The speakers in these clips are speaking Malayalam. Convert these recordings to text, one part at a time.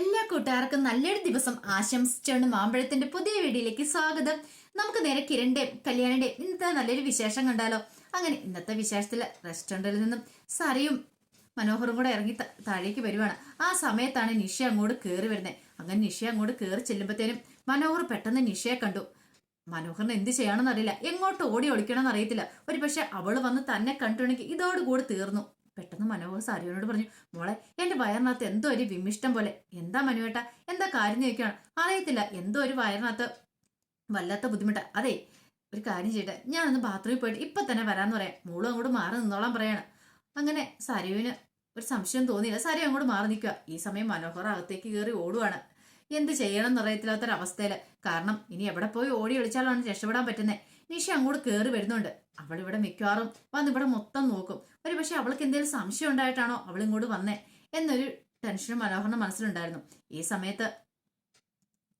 എല്ലാ കൂട്ടുകാർക്കും നല്ലൊരു ദിവസം ആശംസിച്ചുകൊണ്ട് മാമ്പഴത്തിന്റെ പുതിയ വീഡിയോയിലേക്ക് സ്വാഗതം. നമുക്ക് നേരെ കിരണ്ടേ കല്യാണിന്റെ ഇന്നത്തെ നല്ലൊരു വിശേഷം കണ്ടാലോ? അങ്ങനെ ഇന്നത്തെ വിശേഷത്തിൽ റെസ്റ്റോറന്റിൽ നിന്നും സറിയും മനോഹറും കൂടെ ഇറങ്ങി താഴേക്ക് വരുവാണ്. ആ സമയത്താണ് നിഷ അങ്ങോട്ട് കയറി വരുന്നത് അങ്ങനെ നിഷ അങ്ങോട്ട് കയറി ചെല്ലുമ്പോഴത്തേനും മനോഹർ പെട്ടെന്ന് നിഷയെ കണ്ടു. മനോഹറിന് എന്ത് ചെയ്യണമെന്നറിയില്ല. എങ്ങോട്ട് ഓടി ഒളിക്കണമെന്ന് അറിയത്തില്ല. ഒരു പക്ഷെ അവൾ വന്ന് തന്നെ കണ്ടിട്ടുണ്ടെങ്കിൽ ഇതോടുകൂടി തീർന്നു. പെട്ടെന്ന് മനോഹർ സാരിയോനോട് പറഞ്ഞു മോളെ എന്റെ വയറിനകത്ത് എന്തോ ഒരു വിമിഷ്ടം പോലെ. എന്താ മനുവേട്ട? എന്താ കാര്യം ചോദിക്കുകയാണ് അറിയത്തില്ല. എന്തോ ഒരു വയറിനകത്ത് വല്ലാത്ത ബുദ്ധിമുട്ട. അതെ ഒരു കാര്യം ചെയ്യട്ടെ. ഞാനൊന്ന് ബാത്റൂമിൽ പോയിട്ട് ഇപ്പൊ തന്നെ വരാന്ന് പറയാം. മോളും അങ്ങോട്ട് മാറി നിന്നോളാൻ പറയാണ്. അങ്ങനെ സരുവിന് ഒരു സംശയം തോന്നിയില്ല. സരു അങ്ങോട്ട് മാറി നിൽക്കുക. ഈ സമയം മനോഹർ അകത്തേക്ക് കയറി ഓടുവാണ്. എന്ത് ചെയ്യണം എന്നറിയത്തില്ലാത്തൊരവസ്ഥയിൽ കാരണം ഇനി എവിടെ പോയി ഓടി ഒളിച്ചാലാണ് രക്ഷപ്പെടാൻ പറ്റുന്നത് നിഷ അങ്ങോട്ട് കയറി വരുന്നുണ്ട്. അവൾ ഇവിടെ മിക്കവാറും വന്ന് ഇവിടെ മൊത്തം നോക്കും. ഒരു പക്ഷെ അവൾക്ക് എന്തെങ്കിലും സംശയം ഉണ്ടായിട്ടാണോ അവൾ ഇങ്ങോട്ട് വന്നേ എന്നൊരു ടെൻഷനും മനോഹറിന്റെ മനസ്സിലുണ്ടായിരുന്നു. ഈ സമയത്ത്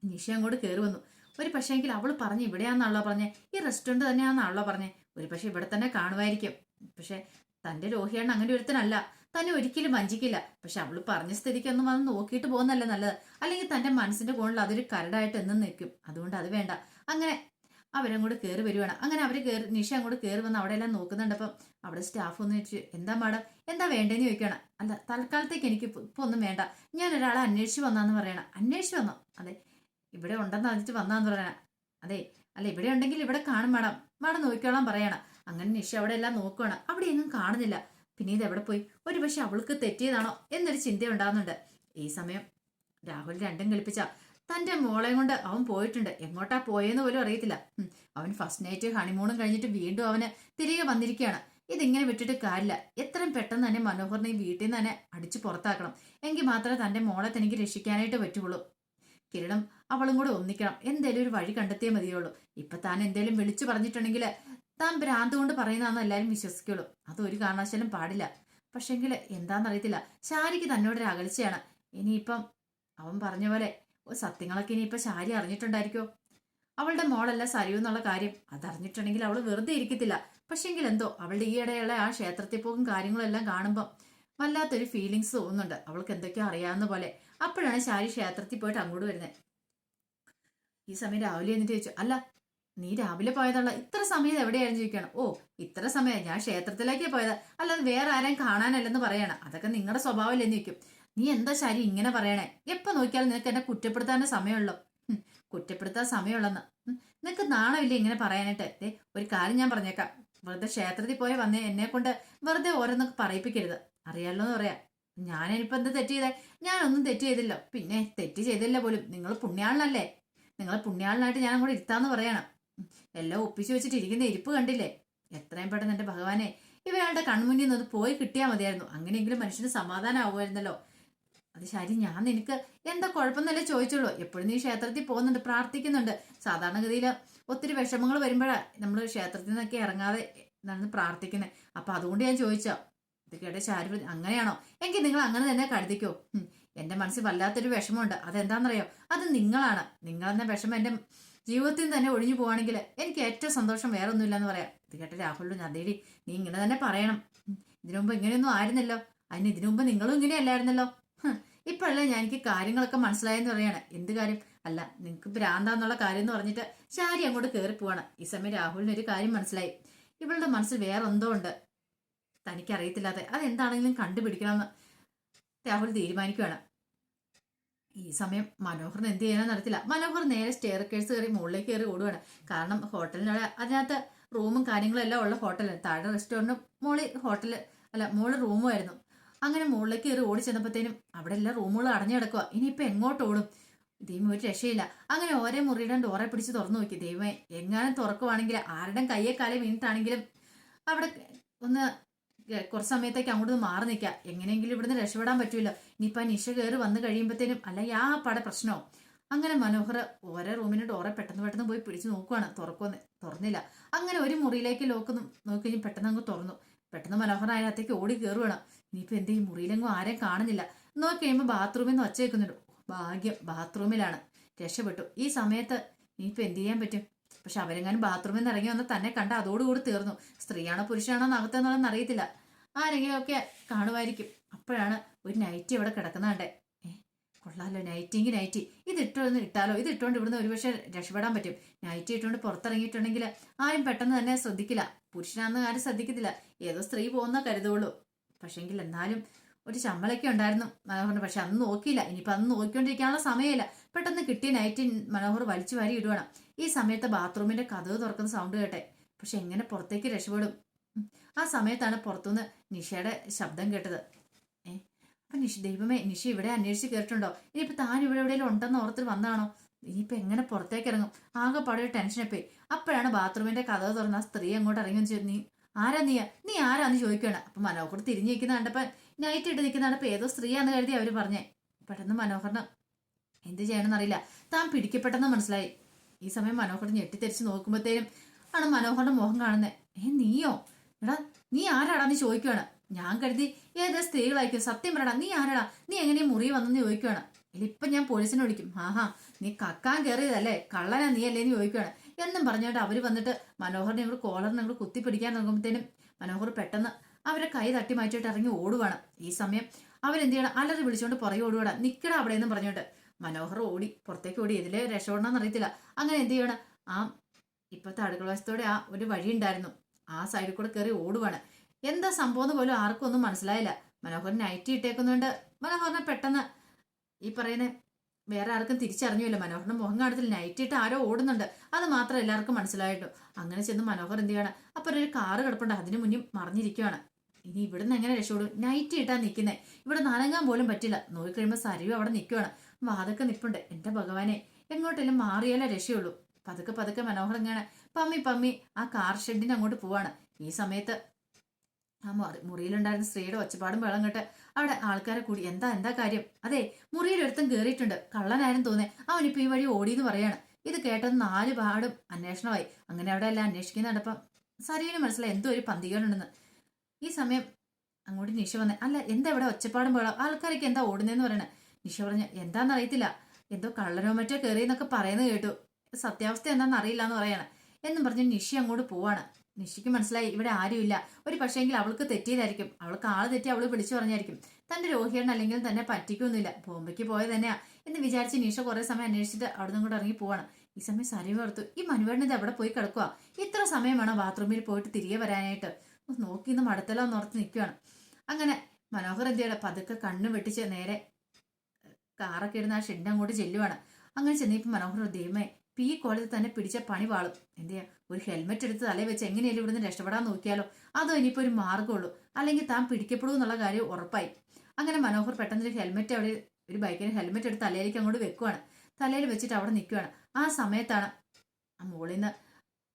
നിഷ അങ്ങോട്ട് കയറി വന്നു. ഒരു പക്ഷേങ്കിൽ അവൾ പറഞ്ഞു ഇവിടെയാണെന്നാണല്ലോ പറഞ്ഞേ. ഈ റെസ്റ്റോറന്റ് തന്നെയാണെന്നാണല്ലോ പറഞ്ഞേ. ഒരു പക്ഷെ ഇവിടെ തന്നെ കാണുമായിരിക്കും. പക്ഷെ തന്റെ രോഹിയാണ് അങ്ങനെ ഒരുത്തനല്ല. തന്നെ ഒരിക്കലും വഞ്ചിക്കില്ല. പക്ഷെ അവൾ പറഞ്ഞ സ്ഥിതിക്ക് ഒന്നും വന്ന് നോക്കിയിട്ട് പോകുന്നല്ലേ നല്ലത്. അല്ലെങ്കിൽ തന്റെ മനസ്സിന്റെ കോണിൽ അതൊരു കരടായിട്ട് എന്നും നിൽക്കും. അതുകൊണ്ട് അത് വേണ്ട. അങ്ങനെ അവരങ്ങോട്ട് കയറി വരുവാണ്. അങ്ങനെ അവർ കയറി നിഷ അങ്ങോട്ട് കയറി വന്ന് അവിടെ എല്ലാം നോക്കുന്നുണ്ട്. അപ്പം അവിടെ സ്റ്റാഫ് ഒന്ന് വെച്ച് എന്താ മാഡം? എന്താ വേണ്ടേന്ന് ചോദിക്കണം അല്ല തൽക്കാലത്തേക്ക് എനിക്ക് ഇപ്പൊ ഒന്നും വേണ്ട. ഞാൻ ഒരാളെ അന്വേഷിച്ച് വന്നാന്ന് പറയണം. അന്വേഷിച്ച് വന്നോ? അതെ. ഇവിടെ ഉണ്ടെന്ന് അറിഞ്ഞിട്ട് വന്നാന്ന് പറയണം. അതെ. അല്ല ഇവിടെ ഉണ്ടെങ്കിൽ ഇവിടെ കാണും മാഡം. മാഡം നോക്കിക്കോളാൻ പറയണം. അങ്ങനെ നിഷ അവിടെ എല്ലാം നോക്കുവാണ്. അവിടെ എങ്ങും കാണുന്നില്ല. പിന്നെ ഇത് എവിടെ പോയി? ഒരു പക്ഷെ അവൾക്ക് തെറ്റിയതാണോ എന്നൊരു ചിന്ത ഉണ്ടാകുന്നുണ്ട് ഈ സമയം രാഹുൽ രണ്ടും കളിപ്പിച്ച. തന്റെ മോളെ കൊണ്ട് അവൻ പോയിട്ടുണ്ട്. എങ്ങോട്ടാ പോയെന്ന് പോലും അറിയത്തില്ല. അവൻ ഫസ്റ്റ് നൈറ്റ് ഹണിമൂണും കഴിഞ്ഞിട്ട് വീണ്ടും അവന് തിരികെ വന്നിരിക്കുകയാണ്. ഇതിങ്ങനെ വിട്ടിട്ട് കാര്യമില്ല. എത്രയും പെട്ടെന്ന് തന്നെ മനോഹറിനെ ഈ വീട്ടിൽ നിന്ന് തന്നെ അടിച്ചു പുറത്താക്കണം. എങ്കിൽ മാത്രമേ തന്റെ മോളെ തനിക്ക് രക്ഷിക്കാനായിട്ട് പറ്റുള്ളൂ. കിരണം അവളും കൂടെ ഒന്നിക്കണം. എന്തേലും ഒരു വഴി കണ്ടെത്തിയേ മതിയുള്ളൂ. ഇപ്പൊ താൻ എന്തേലും വിളിച്ചു പറഞ്ഞിട്ടുണ്ടെങ്കിൽ താൻ ഭ്രാന്ത് കൊണ്ട് പറയുന്നതാണെന്ന് എല്ലാവരും വിശ്വസിക്കുള്ളൂ. അത് ഒരു കാരണവശാലും പാടില്ല. പക്ഷെങ്കിൽ എന്താണെന്നറിയത്തില്ല ശാരിക്ക് തന്നോടൊരു അകൽച്ചയാണ്. ഇനിയിപ്പം അവൻ പറഞ്ഞ പോലെ സത്യങ്ങളൊക്കെ ഇനിയിപ്പം ശാരി അറിഞ്ഞിട്ടുണ്ടായിരിക്കോ? അവളുടെ മോളല്ല സരിയു എന്നുള്ള കാര്യം. അതറിഞ്ഞിട്ടുണ്ടെങ്കിൽ അവൾ വെറുതെ ഇരിക്കത്തില്ല. പക്ഷെങ്കിൽ എന്തോ അവളുടെ ഈയിടെയുള്ള ആ ക്ഷേത്രത്തിൽ പോകും കാര്യങ്ങളെല്ലാം കാണുമ്പം വല്ലാത്തൊരു ഫീലിങ്സ് തോന്നുന്നുണ്ട്. അവൾക്ക് എന്തൊക്കെയോ അറിയാവുന്ന പോലെ. അപ്പോഴാണ് ശാരി ക്ഷേത്രത്തിൽ പോയിട്ട് അങ്ങോട്ട് വരുന്നത് ഈ സമയം രാവിലെ എന്നിട്ട് ചോദിച്ചു അല്ല നീ രാവിലെ പോയതല്ല ഇത്ര സമയം എവിടെയായിരുന്നു? ചോദിക്കണം ഓ ഇത്ര സമയം ഞാൻ ക്ഷേത്രത്തിലേക്കേ പോയത്. അല്ലാതെ വേറെ ആരെയും കാണാനല്ലെന്ന് പറയണം. അതൊക്കെ നിങ്ങളുടെ സ്വഭാവമല്ലെന്ന് ചോദിക്കും. നീ എന്താ ശരി ഇങ്ങനെ പറയണേ? എപ്പൊ നോക്കിയാലും നിനക്ക് എന്നെ കുറ്റപ്പെടുത്താൻ സമയമുള്ളൂ. കുറ്റപ്പെടുത്താൻ സമയമുള്ളെന്ന്. നിനക്ക് നാണമില്ല ഇങ്ങനെ പറയാനായിട്ട്? ഒരു കാര്യം ഞാൻ പറഞ്ഞേക്കാം. വെറുതെ ക്ഷേത്രത്തിൽ പോയി വന്നേ എന്നെ കൊണ്ട് വെറുതെ ഓരോന്നൊക്കെ പറയിപ്പിക്കരുത്. അറിയാലോ എന്ന് പറയാം. ഞാനിപ്പോ എന്താ തെറ്റ് ചെയ്തേ? ഞാനൊന്നും തെറ്റ് ചെയ്തില്ല. പിന്നെ തെറ്റ് ചെയ്തില്ല പോലും. നിങ്ങൾ പുണ്യാളനല്ലേ? നിങ്ങൾ പുണ്യാളനായിട്ട് ഞാൻ കൂടെ ഇരുത്താന്ന് പറയണം. എല്ലാം ഒപ്പിച്ചു വെച്ചിട്ട് ഇരിക്കുന്ന ഇരിപ്പ് കണ്ടില്ലേ? എത്രയും പെട്ടെന്ന് എന്റെ ഭഗവാനെ ഇവയാളുടെ കൺമുന്നിൽ നിന്ന് പോയി കിട്ടിയാൽ മതിയായിരുന്നു. അങ്ങനെയെങ്കിലും മനുഷ്യന് സമാധാനം ആവുമായിരുന്നല്ലോ അത് ശരി ഞാൻ നിനക്ക് എന്താ കുഴപ്പമെന്നല്ലേ ചോദിച്ചുള്ളൂ. എപ്പോഴും നീ ക്ഷേത്രത്തിൽ പോകുന്നുണ്ട് പ്രാർത്ഥിക്കുന്നുണ്ട്. സാധാരണഗതിയിൽ ഒത്തിരി വിഷമങ്ങൾ വരുമ്പോഴാണ് നമ്മൾ ക്ഷേത്രത്തിൽ നിന്നൊക്കെ ഇറങ്ങാതെ നടന്ന് പ്രാർത്ഥിക്കുന്നത് അപ്പൊ അതുകൊണ്ട് ഞാൻ ചോദിച്ചോ ഇത് കേട്ട ശാരി അങ്ങനെയാണോ? എങ്കിൽ നിങ്ങൾ അങ്ങനെ തന്നെ കരുതിക്കോ. എന്റെ മനസ്സിൽ വല്ലാത്തൊരു വിഷമമുണ്ട്. അതെന്താണെന്നറിയോ? അത് നിങ്ങളാണ്. നിങ്ങളെന്ന വിഷമം എന്റെ ജീവിതത്തിൽ തന്നെ ഒഴിഞ്ഞു പോവാണെങ്കിൽ എനിക്ക് ഏറ്റവും സന്തോഷം വേറെ ഒന്നുമില്ലെന്ന് പറയാം. ഇത് കേട്ട രാഹുലിനും അതേടി നീ ഇങ്ങനെ തന്നെ പറയണം. ഇതിനു മുമ്പ് ഇങ്ങനെയൊന്നും ആയിരുന്നല്ലോ. അതിന് ഇതിനു മുമ്പ് നിങ്ങളും ഇങ്ങനെയല്ലായിരുന്നല്ലോ. ഇപ്പോഴല്ലേ ഞാൻ എനിക്ക് കാര്യങ്ങളൊക്കെ മനസ്സിലായെന്ന് പറയാണ്. എന്ത് കാര്യം? അല്ല നിങ്ങൾക്ക് ഭ്രാന്താന്നുള്ള കാര്യം എന്ന് പറഞ്ഞിട്ട് ശാരി അങ്ങോട്ട് കയറി പോവാണ്. ഈ സമയം രാഹുലിന് ഒരു കാര്യം മനസ്സിലായി. ഇവളുടെ മനസ്സിൽ വേറെ എന്തോ ഉണ്ട്. തനിക്കറിയത്തില്ലാതെ അതെന്താണെങ്കിലും കണ്ടുപിടിക്കണമെന്ന് രാഹുൽ തീരുമാനിക്കുകയാണ് ഈ സമയം മനോഹറിന് എന്ത് ചെയ്യാനോ നടത്തില്ല. മനോഹർ നേരെ സ്റ്റെയർ കേഴ്സ് കയറി മുകളിലേക്ക് കയറി ഓടുകയാണ് കാരണം ഹോട്ടലിനുള്ള അതിനകത്ത് റൂമും കാര്യങ്ങളും എല്ലാം ഉള്ള ഹോട്ടലാണ് താഴെ റെസ്റ്റോറന്റും മോളി ഹോട്ടൽ അല്ല മോൾ റൂമും ആയിരുന്നു. അങ്ങനെ മുകളിലേക്ക് കയറി ഓടി ചെന്നപ്പോഴത്തേനും അവിടെ എല്ലാ റൂമുകളും അടഞ്ഞു കിടക്കുക ഇനിയിപ്പോൾ എങ്ങോട്ട് ഓടും? ദൈവം ഒരു രക്ഷയില്ല. അങ്ങനെ ഓരോ മുറിയുടെ ഡോറെ പിടിച്ച് തുറന്നു നോക്കി. ദൈവമേ എങ്ങാനും തുറക്കുവാണെങ്കിൽ ആരുടെ കയ്യെ കാലം വീണിട്ടാണെങ്കിലും അവിടെ ഒന്ന് കുറച്ച് സമയത്തേക്ക് അങ്ങോട്ട് മാറി നിൽക്കാം എങ്ങനെയെങ്കിലും ഇവിടുന്ന് രക്ഷപ്പെടാൻ പറ്റൂല. ഇനിയിപ്പോൾ ആ നിശ കയറി വന്നു കഴിയുമ്പോഴത്തേനും അല്ല ആ പട പ്രശ്നമോ അങ്ങനെ മനോഹർ ഓരോ റൂമിന് ഡോറെ പെട്ടെന്ന് പെട്ടെന്ന് പോയി പിടിച്ച് നോക്കുവാണ്. തുറക്കുമെന്ന് തുറന്നില്ല. അങ്ങനെ ഒരു മുറിയിലേക്ക് ലോക്ക് നോക്കി പെട്ടെന്ന് അങ്ങ് തുറന്നു. പെട്ടെന്ന് മനോഹരൻ അതിനകത്തേക്ക് ഓടി കയറുവാണ് ഇനിയിപ്പോൾ എന്റെ ഈ മുറിയിലെങ്ങും ആരെയും കാണുന്നില്ല. നോക്കി കഴിയുമ്പോൾ ബാത്റൂമിൽ നിന്ന് ഒച്ച വെക്കുന്നുണ്ട് ഭാഗ്യം ബാത്റൂമിലാണ് രക്ഷപ്പെട്ടു. ഈ സമയത്ത് ഇനിയിപ്പോൾ എന്ത് ചെയ്യാൻ പറ്റും? പക്ഷെ അവരെങ്ങാനും ബാത്റൂമിൽ നിന്ന് ഇറങ്ങി വന്ന് തന്നെ കണ്ട അതോടുകൂടി തീർന്നു. സ്ത്രീയാണോ പുരുഷനാണോ നകത്തെന്നുള്ളതെന്ന് അറിയത്തില്ല. ആരെങ്കിലും ഒക്കെ കാണുമായിരിക്കും. അപ്പോഴാണ് ഒരു നൈറ്റി ഇവിടെ കിടക്കുന്നുണ്ടേ കൊള്ളാലോ. നൈറ്റിങ് നൈറ്റി ഇത് ഇട്ടൊന്ന് ഇട്ടാലോ? ഇത് ഇട്ടുകൊണ്ട് ഇവിടുന്ന് ഒരുപക്ഷെ രക്ഷപ്പെടാൻ പറ്റും. നൈറ്റി ഇട്ടുകൊണ്ട് പുറത്തിറങ്ങിയിട്ടുണ്ടെങ്കിൽ ആരും പെട്ടെന്ന് തന്നെ ശ്രദ്ധിക്കില്ല. പുരുഷനാന്ന് ആരും ശ്രദ്ധിക്കത്തില്ല. ഏതോ സ്ത്രീ പോകുന്ന കരുതുള്ളൂ. പക്ഷെങ്കിൽ എന്നാലും ഒരു ശമ്പളൊക്കെ ഉണ്ടായിരുന്നു മനോഹറിന്. പക്ഷെ അന്ന് നോക്കിയില്ല. ഇനിയിപ്പോൾ അന്ന് നോക്കിക്കൊണ്ടിരിക്കാനുള്ള സമയമില്ല. പെട്ടെന്ന് കിട്ടിയ നൈറ്റ് മനോഹർ വലിച്ചു വാരി ഇടുവാണ്. ഈ സമയത്ത് ബാത്റൂമിന്റെ കഥവ് തുറക്കുന്ന സൗണ്ട് കേട്ടെ. പക്ഷെ എങ്ങനെ പുറത്തേക്ക് രക്ഷപ്പെടും? ആ സമയത്താണ് പുറത്തുനിന്ന് നിഷയുടെ ശബ്ദം കേട്ടത്. ഏ? അപ്പൊ നിഷ ദൈവമേ നിഷ ഇവിടെ അന്വേഷിച്ച് കേട്ടിട്ടുണ്ടോ? ഇനിയിപ്പോ താൻ ഇവിടെ എവിടെയെങ്കിലും ഉണ്ടെന്ന് ഓർത്തിൽ വന്നാണോ ഇനിയിപ്പോ എങ്ങനെ പുറത്തേക്ക് ഇറങ്ങും? ആകെ പടയ ടെൻഷനൊക്കെ അപ്പോഴാണ് ബാത്റൂമിന്റെ കഥ തുറന്ന ആ സ്ത്രീ അങ്ങോട്ട് ഇറങ്ങി ചെയ്തു. നീ ആരാ നീ? നീ ആരാന്ന് ചോദിക്കുകയാണ്. അപ്പൊ മനോഹർ തിരിഞ്ഞു നിൽക്കുന്ന കണ്ടപ്പോ നൈറ്റ് ഇട്ട് നിൽക്കുന്ന കണ്ടപ്പോ ഏതോ സ്ത്രീയാന്ന് കരുതി അവർ പറഞ്ഞേ. പെട്ടെന്ന് മനോഹറിന് എന്ത് ചെയ്യണമെന്ന് അറിയില്ല. താൻ പിടിക്കപ്പെട്ടെന്ന് മനസ്സിലായി. ഈ സമയം മനോഹർ ഞെട്ടിത്തെരിച്ച് നോക്കുമ്പോഴത്തേനും ആണ് മനോഹറിന്റെ മുഖം കാണുന്നത് ഏ നീയോ? എടാ നീ ആരാടാന്ന് നീ ചോദിക്കുവാണ് ഞാൻ കരുതി ഏതാ സ്ത്രീകളായിരിക്കും? സത്യം പറയടാ നീ ആരാടാ? നീ എങ്ങനെ മുറി വന്നെന്ന് ചോദിക്കുവാണ് ഇല്ല ഇപ്പൊ ഞാൻ പോലീസിനെ വിളിക്കും. ആഹാ നീ കക്കാൻ കയറിയതല്ലേ? കള്ളനാ നീ അല്ലേ എന്ന് ചോദിക്കുകയാണ് എന്നും പറഞ്ഞിട്ട് അവർ വന്നിട്ട് മനോഹറിനെ ഇവിടെ കോളറിനെ കുത്തി കുത്തിപ്പിടിക്കാൻ നോക്കുമ്പോഴത്തേനും മനോഹർ പെട്ടെന്ന് അവരെ കൈ തട്ടി മാറ്റിയിട്ട് ഇറങ്ങി ഓടുവാണ്. ഈ സമയം അവരെന്ത് ചെയ്യണം അലറി വിളിച്ചുകൊണ്ട് പുറകെ ഓടുവാണ്. നിക്കട അവിടെ എന്ന് പറഞ്ഞോട്ട് മനോഹർ ഓടി പുറത്തേക്ക് ഓടി. ഇതിലെ രക്ഷപ്പെടണമെന്ന് അറിയത്തില്ല. അങ്ങനെ എന്ത് ചെയ്യണം? ആ ഇപ്പോഴത്തെ അടുക്കള വശത്തോടെ ആ ഒരു വഴി ഉണ്ടായിരുന്നു. ആ സൈഡിൽ കൂടെ കയറി ഓടുവാണ്. എന്താ സംഭവം എന്ന് പോലും ആർക്കും ഒന്നും മനസ്സിലായില്ല. മനോഹർ നൈറ്റി ഇട്ടേക്കുന്നുണ്ട് മനോഹറിനെ പെട്ടെന്ന് ഈ പറയുന്ന വേറെ ആർക്കും തിരിച്ചറിഞ്ഞില്ല. മനോഹറിന്റെ മുഖം കാണത്തില്ല. നൈറ്റ് ഇട്ട് ആരോ ഓടുന്നുണ്ട്. അത് മാത്രം എല്ലാവർക്കും മനസ്സിലായിട്ടു. അങ്ങനെ ചെന്ന് മനോഹർ എന്ത് ചെയ്യണം? അപ്പൊ ഒരു കാറ് കിടപ്പുണ്ട്. അതിന് മുന്നിൽ മറിഞ്ഞിരിക്കുവാണ്. ഇനി ഇവിടുന്ന് എങ്ങനെ രക്ഷപ്പെടും? നൈറ്റ് ഇട്ടാ നിൽക്കുന്നേ ഇവിടെ നനങ്ങാൻ പോലും പറ്റില്ല. നോക്കിക്കഴിയുമ്പോൾ സരിവ് അവിടെ നിൽക്കുകയാണ് വാതൊക്കെ നിൽപ്പുണ്ട് എന്റെ ഭഗവാനെ എങ്ങോട്ടെങ്കിലും മാറിയാലേ രക്ഷയുള്ളൂ. പതുക്കെ പതുക്കെ മനോഹർ ഇങ്ങനെ പമ്മി പമ്മി ആ കാർ ഷെഡിന് അങ്ങോട്ട് പോവാണ്. ഈ സമയത്ത് ആ മുറി മുറിയിലുണ്ടായിരുന്ന സ്ത്രീയുടെ ഒച്ചപ്പാടും വെള്ളം കേട്ട് അവിടെ ആൾക്കാരെ കൂടി എന്താ എന്താ കാര്യം? അതെ മുറിയിൽ കയറിയിട്ടുണ്ട് കള്ളനായിരുന്നു തോന്നേ അവനിപ്പോ ഈ വഴി ഓടിയെന്ന് പറയാണ്. ഇത് കേട്ടത് നാല് പാടും അന്വേഷണമായി. അങ്ങനെ അവിടെ എല്ലാം അന്വേഷിക്കുന്ന നടപ്പം സരീന് മനസ്സിലായി എന്തോ ഒരു പന്തികളുണ്ടെന്ന് ഈ സമയം അങ്ങോട്ട് നിഷ വന്നേ അല്ല എന്താ ഇവിടെ ഒച്ചപ്പാടും വേളം ആൾക്കാരൊക്കെ എന്താ ഓടുന്നതെന്ന് പറയണേ? നിഷ പറഞ്ഞ എന്താണെന്ന് അറിയത്തില്ല. എന്തോ കള്ളനോ മറ്റോ കയറിയെന്നൊക്കെ പറയുന്നത് കേട്ടു. സത്യാവസ്ഥ എന്താണെന്ന് അറിയില്ല എന്ന് പറയാണ്. എന്നും പറഞ്ഞ് നിഷ അങ്ങോട്ട് പോവാണ്. നിഷിക്ക് മനസ്സിലായി ഇവിടെ ആരുമില്ല. ഒരു പക്ഷേങ്കിൽ അവൾക്ക് തെറ്റിയതായിരിക്കും. അവൾക്ക് ആൾ തെറ്റി അവൾ വിളിച്ചു പറഞ്ഞായിരിക്കും. തന്റെ രോഹിയാണ് അല്ലെങ്കിൽ തന്നെ പറ്റിക്കൊന്നുമില്ല. ബോംബയ്ക്ക് പോയത് തന്നെയാ എന്ന് വിചാരിച്ച് നിഷ കുറെ സമയം അന്വേഷിച്ചിട്ട് അവിടെ നിന്നും കൂടെ ഇറങ്ങി പോവാണ്. ഈ സമയം സരിവ് ഓർത്തു ഈ മനുവേണ്ണ ഇത് എവിടെ പോയി കിടക്കുക ഇത്ര സമയം വേണം ബാത്റൂമിൽ പോയിട്ട് തിരികെ വരാനായിട്ട്. നോക്കി ഇന്ന് മടത്തലോ എന്നോർത്ത് നിൽക്കുകയാണ് അങ്ങനെ മനോഹർ എന്തിയുടെ പതുക്കെ കണ്ണു വെട്ടിച്ച് നേരെ കാറൊക്കെ ഇടുന്ന ആ ഷെഡ് അങ്ങോട്ട് ചെല്ലുവാണ്. അങ്ങനെ ചെന്നിപ്പോ മനോഹർ ദൈവമേ പി കോളേജിൽ തന്നെ പിടിച്ച പണി വാളും. എന്ത് ഒരു ഹെൽമെറ്റ് എടുത്ത് തലയിൽ വെച്ച് എങ്ങനെയാലും ഇവിടുന്ന് രക്ഷപ്പെടാൻ നോക്കിയാലോ? അതോ ഇനിയിപ്പോ ഒരു മാർഗമുള്ളൂ അല്ലെങ്കിൽ താൻ പിടിക്കപ്പെടും എന്നുള്ള കാര്യം ഉറപ്പായി. അങ്ങനെ മനോഹർ പെട്ടെന്ന് ഒരു ഹെൽമെറ്റ് അവിടെ ഒരു ബൈക്കിന് ഹെൽമെറ്റ് എടുത്ത് തലയിലേക്ക് അങ്ങോട്ട് വെക്കുവാണ്. തലയിൽ വെച്ചിട്ട് അവിടെ നിൽക്കുവാണ് ആ സമയത്താണ് ആ മുകളിൽ നിന്ന്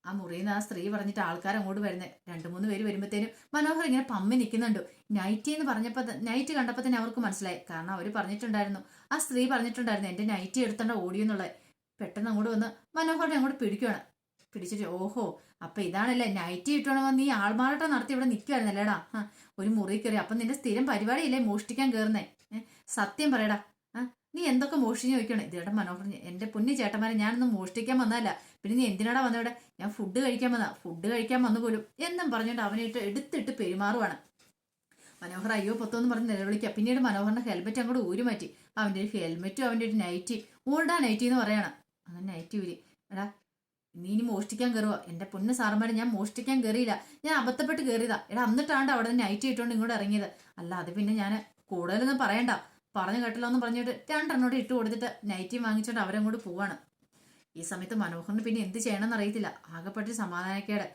ആ മുറിയിൽ നിന്ന് ആ സ്ത്രീ പറഞ്ഞിട്ട് ആൾക്കാർ അങ്ങോട്ട് വരുന്നത്. രണ്ടു മൂന്ന് പേര് വരുമ്പോഴത്തേനും മനോഹർ ഇങ്ങനെ പമ്മി നിൽക്കുന്നുണ്ട് നൈറ്റി എന്ന് പറഞ്ഞപ്പോൾ നൈറ്റ് കണ്ടപ്പോൾ തന്നെ അവർക്ക് മനസ്സിലായി. കാരണം അവർ പറഞ്ഞിട്ടുണ്ടായിരുന്നു. ആ സ്ത്രീ പറഞ്ഞിട്ടുണ്ടായിരുന്നു എന്റെ നൈറ്റി എടുത്തോണ്ട് ഓടിയെന്നുള്ളത് പെട്ടെന്ന് അങ്ങോട്ട് വന്ന് മനോഹരനെ അങ്ങോട്ട് പിടിക്കുകയാണ് പിടിച്ചിട്ട് ഓഹോ അപ്പൊ ഇതാണല്ലേ നൈറ്റി വന്ന് നീ ആൾമാറാട്ടം നടത്തി ഇവിടെ നിൽക്കുവായിരുന്നല്ലേടാ ആ, ഒരു മുറി കയറി. അപ്പൊ നിന്റെ സ്ഥിരം പരിപാടിയില്ലേ മോഷ്ടിക്കാൻ കയറുന്നേ സത്യം പറയടാ. നീ എന്തൊക്കെ മോഷ്ടിച്ച് ചോദിക്കണം ഇതേടെ മനോഹരൻ എന്റെ പൊന്നി ചേട്ടന്മാരെ ഞാനൊന്നും മോഷ്ടിക്കാൻ വന്നതല്ല. പിന്നെ നീ എന്തിനാടാ വന്നവിടെ ഞാൻ ഫുഡ് കഴിക്കാൻ വന്നാ ഫുഡ് കഴിക്കാൻ വന്നു പോലും. എന്നും പറഞ്ഞുകൊണ്ട് അവനായിട്ട് എടുത്തിട്ട് പെരുമാറുവാണ്. മനോഹർ അയ്യോ പൊത്തോന്ന് പറഞ്ഞ് നിലവിളിക്കുക പിന്നീട് മനോഹറിന്റെ ഹെൽമെറ്റ് അങ്ങോട്ട് ഊരി മാറ്റി അവന്റെ ഒരു ഹെൽമെറ്റും അവന്റെ ഒരു നൈറ്റി ഓൾഡാ നൈറ്റി എന്ന് പറയണം. അങ്ങനെ നൈറ്റ് ഊരി. എടാ നീ ഇനി മോഷ്ടിക്കാൻ കയറുക എന്റെ പൊന്ന് സാറന്മാരെ ഞാൻ മോഷ്ടിക്കാൻ കയറിയില്ല ഞാൻ അബദ്ധപ്പെട്ട് കയറിയതാ എടാ എന്നിട്ടാണ്ട് അവിടെ നൈറ്റ് ഇട്ടുകൊണ്ട് ഇങ്ങോട്ട് ഇറങ്ങിയത്. അല്ല അത് പിന്നെ ഞാൻ കൂടുതലൊന്നും പറയണ്ട. പറഞ്ഞു കേട്ടല്ലോ പറഞ്ഞിട്ട് രണ്ടെണ്ണോട് ഇട്ട് കൊടുത്തിട്ട് നൈറ്റി വാങ്ങിച്ചോണ്ട് അവരങ്ങോട്ട് പോവാണ്. ഈ സമയത്ത് മനോഹറിന് പിന്നെ എന്ത് ചെയ്യണമെന്ന് അറിയത്തില്ല. ആകെപ്പെട്ട് സമാധാനക്കേട്.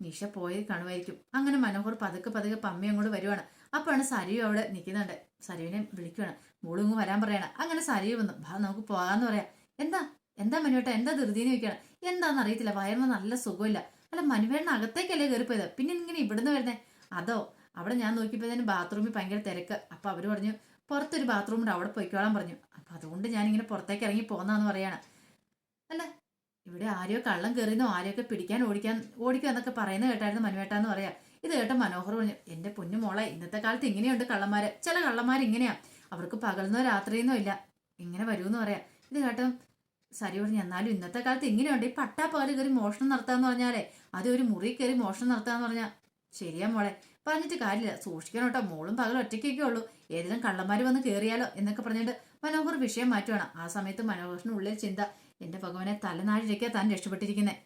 നിഷ പോയി കാണുമായിരിക്കും അങ്ങനെ മനോഹർ പതുക്കെ പതുക്കെ പമ്മി അങ്ങോട്ട് വരുവാണ്. അപ്പോഴാണ് സരിയു അവിടെ നിൽക്കുന്നുണ്ട്. സരിയുവിനെ വിളിക്കുവാണ്. മോളിങ്ങ് വരാൻ പറയണം. അങ്ങനെ സരിയു വന്നു. നമുക്ക് പോകാന്ന് പറയാം. എന്താ? എന്താ മനുവേട്ട എന്താ ധൃതിന്ന് ചോദിക്കണം. എന്താന്ന് അറിയത്തില്ല വയറിന് നല്ല സുഖമില്ല. അല്ല മനുവേണ്ണ അകത്തേക്കല്ലേ കയറിപ്പോയത്? പിന്നെ ഇങ്ങനെ ഇവിടുന്ന് വരുന്നേ? അതോ അവിടെ ഞാൻ നോക്കിയപ്പോഴത്തേനും ബാത്റൂമിൽ ഭയങ്കര തിരക്ക്. അപ്പൊ അവർ പറഞ്ഞു പുറത്തൊരു ബാത്റൂം ഉണ്ട് അവിടെ പോയിക്കോളാൻ പറഞ്ഞു. അപ്പൊ അതുകൊണ്ട് ഞാൻ ഇങ്ങനെ പുറത്തേക്ക് ഇറങ്ങി പോന്നാന്ന് പറയാണ്. അല്ല ഇവിടെ ആരെയോ കള്ളം കയറിയെന്നോ ആരെയൊക്കെ പിടിക്കാൻ ഓടിക്കാൻ ഓടിക്കുക എന്നൊക്കെ പറയുന്നത് കേട്ടായിരുന്നു മനുവേട്ടാന്ന് പറയാ. ഇത് കേട്ട മനോഹർ പറഞ്ഞു എന്റെ പൊന്നു മോളെ ഇന്നത്തെ കാലത്ത് ഇങ്ങനെയുണ്ട് കള്ളന്മാര്. ചില കള്ളന്മാർ ഇങ്ങനെയാ അവർക്ക് പകലെന്നോ രാത്രിയെന്നോ ഇല്ല. ഇങ്ങനെ വരുമെന്ന് പറയാ. ഇത് കേട്ടോ സരി പറഞ്ഞു എന്നാലും ഇന്നത്തെ കാലത്ത് ഇങ്ങനെയുണ്ട്. ഈ പട്ടാ പകൽ കയറി മോഷണം നടത്താന്ന് പറഞ്ഞാലേ അത് ഒരു മുറി കയറി മോഷണം നടത്താന്ന് പറഞ്ഞാൽ ശരിയാ മോളെ. പറഞ്ഞിട്ട് കാര്യമില്ല. സൂക്ഷിക്കണം കേട്ടോ. മോളും പകൽ ഒറ്റയ്ക്കൊക്കെ ഉള്ളൂ. ഏതെങ്കിലും കള്ളന്മാർ വന്ന് കയറിയാലോ എന്നൊക്കെ പറഞ്ഞിട്ട് മനോഹർ വിഷയം മാറ്റുവാണ്. ആ സമയത്ത് മനോഹറിന് ഉള്ളിൽ ചിന്ത എന്റെ ഭഗവാനെ തലനാഴിലേക്കാ താൻ രക്ഷപ്പെട്ടിരിക്കുന്നത്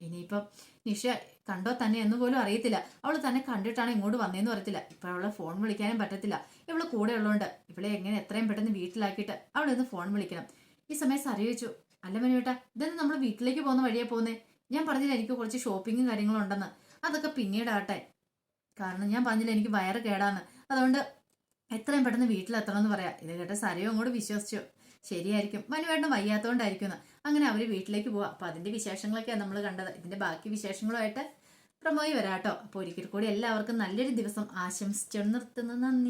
ഇനിയിപ്പം നിഷ കണ്ടോ തന്നെ എന്ന് പോലും അറിയത്തില്ല. അവൾ തന്നെ കണ്ടിട്ടാണ് ഇങ്ങോട്ട് വന്നതെന്ന് പറയത്തില്ല. ഇപ്പൊ അവളെ ഫോൺ വിളിക്കാനും പറ്റത്തില്ല. ഇവൾ കൂടെ ഉള്ളതുകൊണ്ട് ഇവളെ എങ്ങനെ എത്രയും പെട്ടെന്ന് വീട്ടിലാക്കിയിട്ട് അവളെ ഫോൺ വിളിക്കണം. ഈ സമയം സറി ചോദിച്ചു അല്ല മനുവേട്ടാ ഇതെന്ന് നമ്മൾ വീട്ടിലേക്ക് പോകുന്ന വഴിയെ പോകുന്നേ? ഞാൻ പറഞ്ഞില്ല എനിക്ക് കുറച്ച് ഷോപ്പിങ്ങും കാര്യങ്ങളും ഉണ്ടെന്ന്. അതൊക്കെ പിന്നീടാട്ടെ കാരണം ഞാൻ പറഞ്ഞില്ല എനിക്ക് വയറ് കേടാന്ന്. അതുകൊണ്ട് എത്രയും പെട്ടെന്ന് വീട്ടിലെത്തണം എന്ന് പറയാം. ഇത് കേട്ട സരയോ അങ്ങോട്ട് വിശ്വസിച്ചോ. ശരിയായിരിക്കും. മനുവേട്ടൻ വയ്യാത്തോണ്ടായിരിക്കും അങ്ങനെ അവർ വീട്ടിലേക്ക് പോവാം. അപ്പൊ അതിന്റെ വിശേഷങ്ങളൊക്കെയാണ് നമ്മൾ കണ്ടത്. ഇതിന്റെ ബാക്കി വിശേഷങ്ങളുമായിട്ട് പ്രമോയി വരാട്ടോ. അപ്പോൾ ഒരിക്കൽ കൂടി എല്ലാവർക്കും നല്ലൊരു ദിവസം ആശംസിച്ചു നിർത്തുന്നു. നന്ദി.